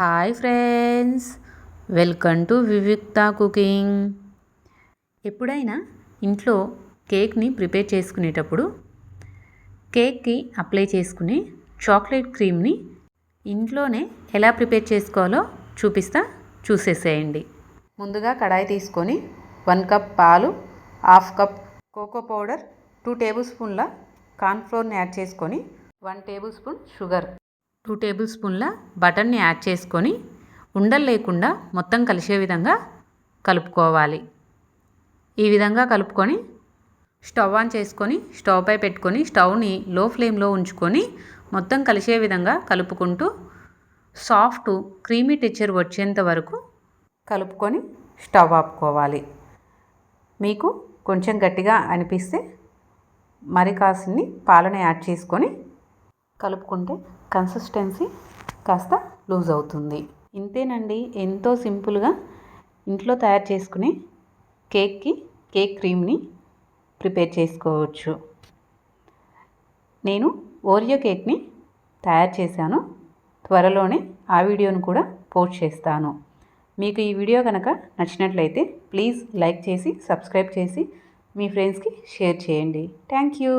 Hi friends welcome to Vivikta cooking. ఎప్పుడైనా ఇంట్లో కేక్ని ప్రిపేర్ చేసుకునేటప్పుడు కేక్కి అప్లై చేసుకునే చాక్లెట్ క్రీమ్ని ఇంట్లోనే ఎలా ప్రిపేర్ చేసుకోవాలో చూపిస్తా చూసేసేయండి. ముందుగా కడాయి తీసుకొని వన్ కప్ పాలు half cup cocoa powder two table స్పూన్ల కార్న్ఫ్లోర్ని యాడ్ చేసుకొని one tablespoon sugar two table స్పూన్ల బటర్ని యాడ్ చేసుకొని ఉండలు లేకుండా మొత్తం కలిసే విధంగా కలుపుకోవాలి. ఈ విధంగా కలుపుకొని స్టవ్ ఆన్ చేసుకొని స్టవ్ పై పెట్టుకొని స్టవ్ని లో ఫ్లేమ్లో ఉంచుకొని మొత్తం కలిసే విధంగా కలుపుకుంటూ సాఫ్ట్ క్రీమీ టెక్చర్ వచ్చేంత వరకు కలుపుకొని స్టవ్ ఆపుకోవాలి. మీకు కొంచెం గట్టిగా అనిపిస్తే మరి కాసిని పాలను యాడ్ చేసుకొని కలుపుకుంటే కన్సిస్టెన్సీ కాస్త లూజ్ అవుతుంది. ఇంతేనండి ఎంతో సింపుల్గా ఇంట్లో తయారు చేసుకునే కేక్కి కేక్ క్రీమ్ని ప్రిపేర్ చేసుకోవచ్చు. నేను ఓరియో కేక్ని తయారు చేశాను. త్వరలోనే ఆ వీడియోను కూడా పోస్ట్ చేస్తాను. మీకు ఈ వీడియో కనుక నచ్చినట్లయితే ప్లీజ్ లైక్ చేసి సబ్స్క్రైబ్ చేసి మీ ఫ్రెండ్స్కి షేర్ చేయండి. Thank you.